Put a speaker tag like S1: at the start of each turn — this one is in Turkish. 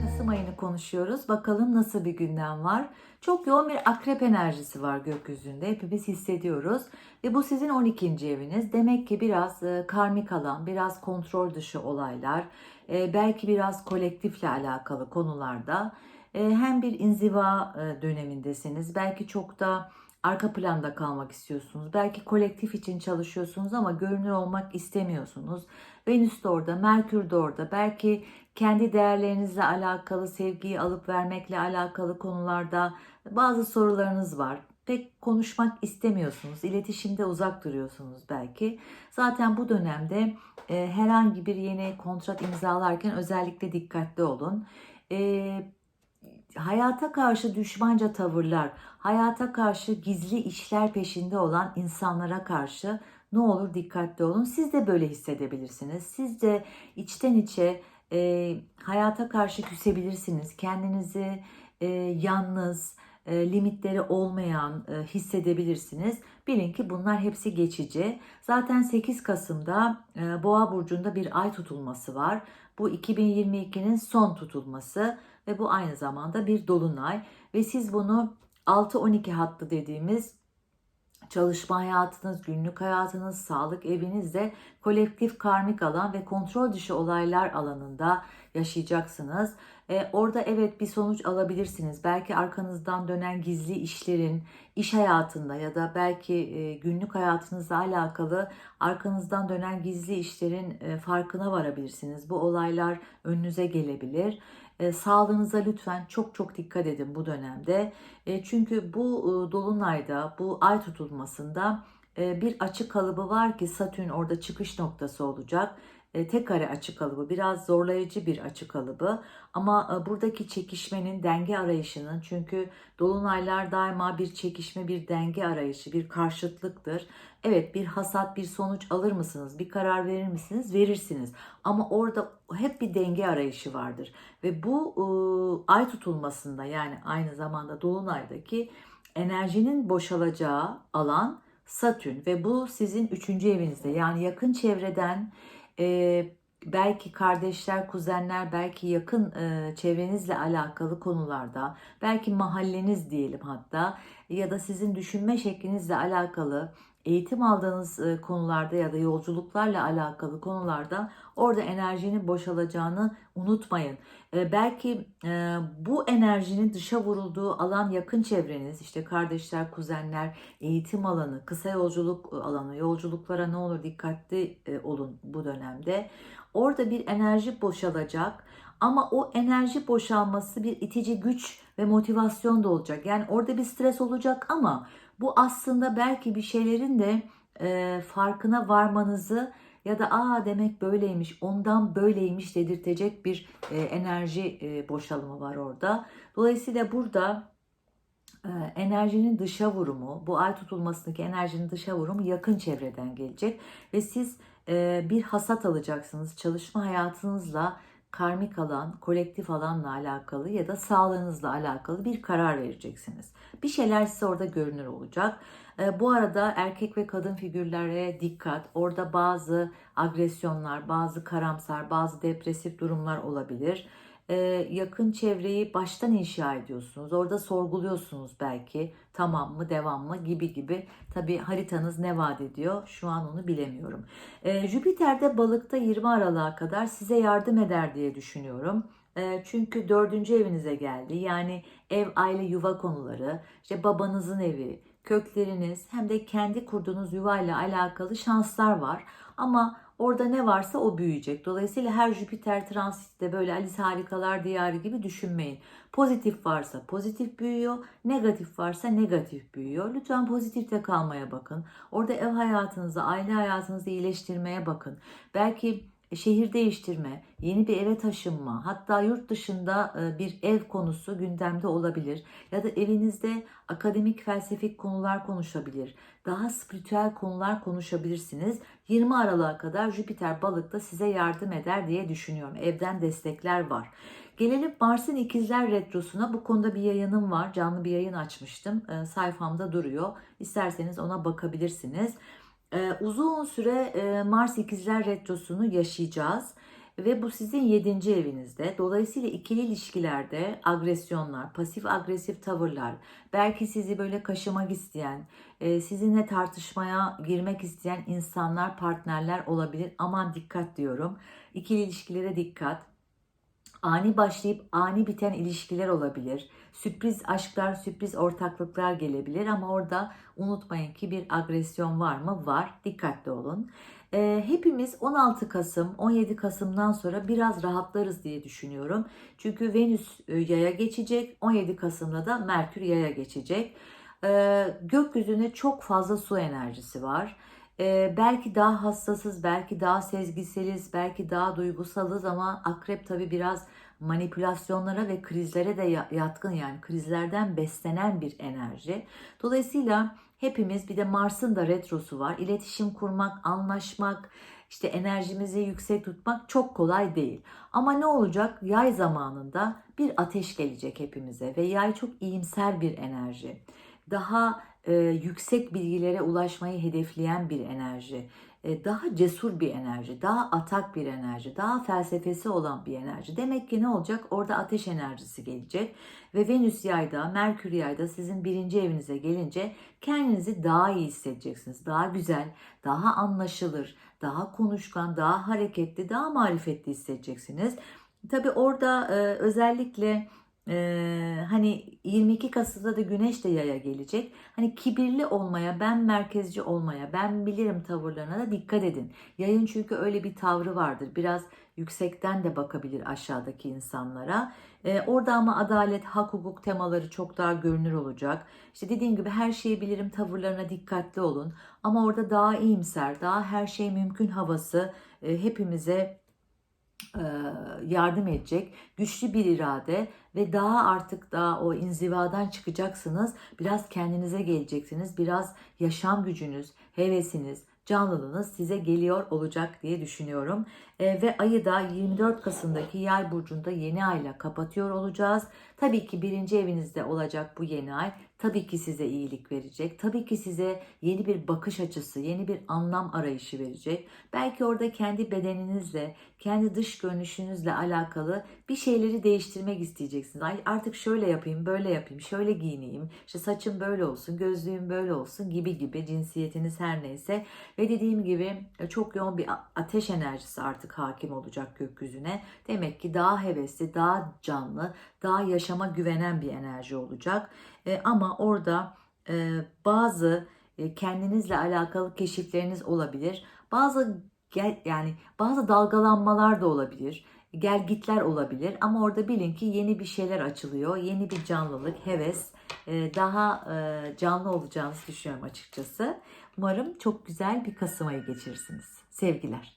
S1: Kasım ayını konuşuyoruz. Bakalım nasıl bir gündem var. Çok yoğun bir akrep enerjisi var gökyüzünde. Hepimiz hissediyoruz. Ve bu sizin 12. eviniz. Demek ki biraz e, karmik alan, biraz kontrol dışı olaylar, e, belki biraz kolektifle alakalı konularda e, hem bir inziva dönemindesiniz. Belki çok da arka planda kalmak istiyorsunuz. Belki kolektif için çalışıyorsunuz ama görünür olmak istemiyorsunuz. Venüs de orada, Merkür de orada. Belki kendi değerlerinizle alakalı, sevgiyi alıp vermekle alakalı konularda bazı sorularınız var. Pek konuşmak istemiyorsunuz, iletişimde uzak duruyorsunuz belki. Zaten bu dönemde e, herhangi bir yeni kontrat imzalarken özellikle dikkatli olun. E, hayata karşı düşmanca tavırlar, hayata karşı gizli işler peşinde olan insanlara karşı ne olur dikkatli olun. Siz de böyle hissedebilirsiniz. Siz de içten içe e, hayata karşı küsebilirsiniz. Kendinizi e, yalnız, e, limitleri olmayan e, hissedebilirsiniz. Bilin ki bunlar hepsi geçici. Zaten 8 Kasım'da e, Boğa burcunda bir ay tutulması var. Bu 2022'nin son tutulması ve bu aynı zamanda bir dolunay. Ve siz bunu 6-12 hattı dediğimiz çalışma hayatınız, günlük hayatınız, sağlık evinizde kolektif karmik alan ve kontrol dışı olaylar alanında yaşayacaksınız. Ee, orada evet bir sonuç alabilirsiniz. Belki arkanızdan dönen gizli işlerin, iş hayatında ya da belki e, günlük hayatınızla alakalı arkanızdan dönen gizli işlerin e, farkına varabilirsiniz. Bu olaylar önünüze gelebilir. E, sağlığınıza lütfen çok çok dikkat edin bu dönemde. E, çünkü bu e, dolunayda, bu ay tutulmasında e, bir açı kalıbı var ki Satürn orada çıkış noktası olacak. E, tek kare açı kalıbı biraz zorlayıcı bir açı kalıbı. Ama e, buradaki çekişmenin denge arayışının çünkü dolunaylar daima bir çekişme bir denge arayışı bir karşıtlıktır. Evet bir hasat bir sonuç alır mısınız? Bir karar verir misiniz? Verirsiniz. Ama orada hep bir denge arayışı vardır. Ve bu e, ay tutulmasında yani aynı zamanda dolunaydaki enerjinin boşalacağı alan Satürn ve bu sizin üçüncü evinizde. Yani yakın çevreden e, belki kardeşler, kuzenler, belki yakın e, çevrenizle alakalı konularda, belki mahalleniz diyelim hatta ya da sizin düşünme şeklinizle alakalı eğitim aldığınız e, konularda ya da yolculuklarla alakalı konularda orada enerjinin boşalacağını unutmayın. E, belki e, bu enerjinin dışa vurulduğu alan yakın çevreniz, işte kardeşler, kuzenler, eğitim alanı, kısa yolculuk alanı, yolculuklara ne olur dikkatli olun bu dönemde. Orada bir enerji boşalacak ama o enerji boşalması bir itici güç ve motivasyon da olacak. Yani orada bir stres olacak ama bu aslında belki bir şeylerin de e, farkına varmanızı ya da aa demek böyleymiş, ondan böyleymiş dedirtecek bir e, enerji e, boşalımı var orada. Dolayısıyla burada e, enerjinin dışa vurumu, bu ay tutulmasındaki enerjinin dışa vurumu yakın çevreden gelecek ve siz e, bir hasat alacaksınız. Çalışma hayatınızla karmik alan, kolektif alanla alakalı ya da sağlığınızla alakalı bir karar vereceksiniz. Bir şeyler size orada görünür olacak. E, bu arada erkek ve kadın figürlere dikkat. Orada bazı agresyonlar, bazı karamsar, bazı depresif durumlar olabilir. Yakın çevreyi baştan inşa ediyorsunuz. Orada sorguluyorsunuz belki tamam mı, devam mı gibi gibi. Tabi haritanız ne vaat ediyor şu an onu bilemiyorum. E, Jüpiter de balıkta 20 Aralık'a kadar size yardım eder diye düşünüyorum. Çünkü dördüncü evinize geldi. Yani ev, aile, yuva konuları, işte babanızın evi, kökleriniz hem de kendi kurduğunuz yuvayla alakalı şanslar var. Ama orada ne varsa o büyüyecek. Dolayısıyla her Jüpiter transitte böyle Alice Harikalar Diyarı gibi düşünmeyin. Pozitif varsa pozitif büyüyor, negatif varsa negatif büyüyor. Lütfen pozitifte kalmaya bakın. Orada ev hayatınızı, aile hayatınızı iyileştirmeye bakın. Belki şehir değiştirme, yeni bir eve taşınma, hatta yurt dışında e, bir ev konusu gündemde olabilir. Ya da evinizde akademik, felsefik konular konuşabilir. Daha spiritüel konular konuşabilirsiniz. 20 Aralık'a kadar Jüpiter balıkta size yardım eder diye düşünüyorum. Evden destekler var. Gelelim Mars'ın ikizler retrosuna. Bu konuda bir yayınım var. Canlı bir yayın açmıştım. E, sayfamda duruyor. İsterseniz ona bakabilirsiniz. Ee, uzun süre e, Mars ikizler retrosunu yaşayacağız. Ve bu sizin 7. evinizde. Dolayısıyla ikili ilişkilerde agresyonlar, pasif agresif tavırlar, belki sizi böyle kaşımak isteyen, e, sizinle tartışmaya girmek isteyen insanlar, partnerler olabilir. Aman dikkat diyorum. İkili ilişkilere dikkat. Ani başlayıp ani biten ilişkiler olabilir. Sürpriz aşklar, sürpriz ortaklıklar gelebilir ama orada unutmayın ki bir agresyon var mı? Var. Dikkatli olun. Ee, hepimiz 16 Kasım, 17 Kasım'dan sonra biraz rahatlarız diye düşünüyorum. Çünkü Venüs e, yaya geçecek, 17 Kasım'da da Merkür yaya geçecek. Ee, gökyüzünde çok fazla su enerjisi var. Ee, belki daha hassasız, belki daha sezgiseliz, belki daha duygusalız ama akrep tabii biraz manipülasyonlara ve krizlere de ya- yatkın yani krizlerden beslenen bir enerji. Dolayısıyla hepimiz bir de Mars'ın da retrosu var. İletişim kurmak, anlaşmak, işte enerjimizi yüksek tutmak çok kolay değil. Ama ne olacak? Yay zamanında bir ateş gelecek hepimize ve yay çok iyimser bir enerji. Daha e, yüksek bilgilere ulaşmayı hedefleyen bir enerji. E, daha cesur bir enerji, daha atak bir enerji, daha felsefesi olan bir enerji. Demek ki ne olacak? Orada ateş enerjisi gelecek ve Venüs yayda, Merkür yayda sizin birinci evinize gelince kendinizi daha iyi hissedeceksiniz. Daha güzel, daha anlaşılır, daha konuşkan, daha hareketli, daha marifetli hissedeceksiniz. Tabii orada e, özellikle ee, hani 22 Kasım'da da Güneş de yaya gelecek. Hani kibirli olmaya, ben merkezci olmaya, ben bilirim tavırlarına da dikkat edin. Yayın çünkü öyle bir tavrı vardır. Biraz yüksekten de bakabilir aşağıdaki insanlara. Ee, orada ama adalet, hak, hukuk temaları çok daha görünür olacak. İşte dediğim gibi her şeyi bilirim tavırlarına dikkatli olun. Ama orada daha iyimser, daha her şey mümkün havası e, hepimize yardım edecek güçlü bir irade ve daha artık daha o inzivadan çıkacaksınız. Biraz kendinize geleceksiniz. Biraz yaşam gücünüz, hevesiniz, canlılığınız size geliyor olacak diye düşünüyorum. E, ve ayı da 24 Kasım'daki yay burcunda yeni ayla kapatıyor olacağız. Tabii ki birinci evinizde olacak bu yeni ay. Tabii ki size iyilik verecek. Tabii ki size yeni bir bakış açısı, yeni bir anlam arayışı verecek. Belki orada kendi bedeninizle, kendi dış görünüşünüzle alakalı bir şeyleri değiştirmek isteyeceksiniz. Ay artık şöyle yapayım, böyle yapayım, şöyle giyineyim, işte saçım böyle olsun, gözlüğüm böyle olsun gibi gibi cinsiyetiniz her neyse. Ve dediğim gibi e, çok yoğun bir ateş enerjisi artık hakim olacak gökyüzüne. Demek ki daha hevesli, daha canlı, daha yaşama güvenen bir enerji olacak. E, ama orada e, bazı e, kendinizle alakalı keşifleriniz olabilir. Bazı gel, yani bazı dalgalanmalar da olabilir. Gelgitler olabilir ama orada bilin ki yeni bir şeyler açılıyor. Yeni bir canlılık, heves, e, daha e, canlı olacağınızı düşünüyorum açıkçası. Umarım çok güzel bir Kasım ayı geçirirsiniz. Sevgiler.